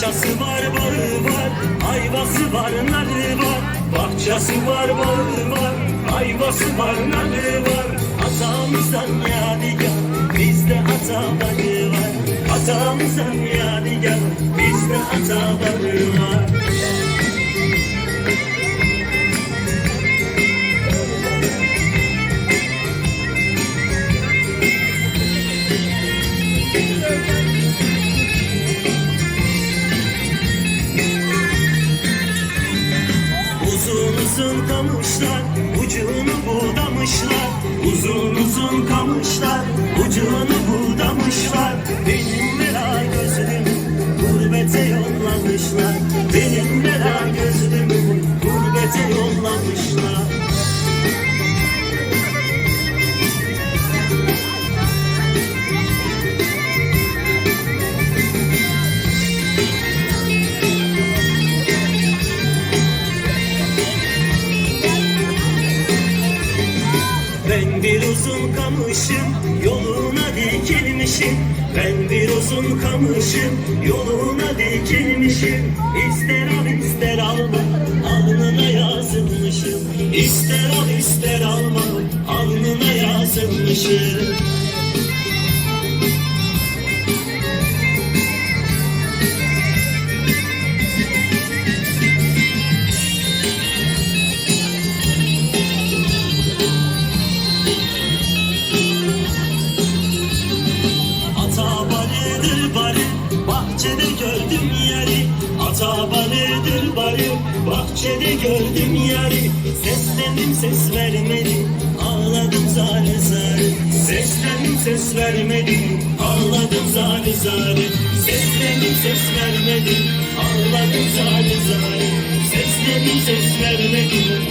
Bahçesi var, bağı var, ayvası var, narı var. Bahçesi var, bağı var, ayvası var, narı var. Atamızdan yadigar, bizde ataları var. Atamızdan yadigar, bizde ataları var. Uzun kamışlar ucunu budamışlar. Uzun uzun kamışlar ucunu budamışlar. Mera gözlümü gurbete yollamışlar Ben bir uzun kamışım yoluna dikilmişim. Ben bir uzun kamışım yoluna dikilmişim. İster al ister alma alnına yazılmışım. İster al ister alma alnına yazılmışım gördüm yeri Ata barıdır barı bahçede gördüm yeri Seslendim ses vermedi. Ağladım zare zare. Seslendim ses vermedi. Ağladım zare zare. Seslendim ses vermedi. Ağladım zare zare. Seslendim ses vermedi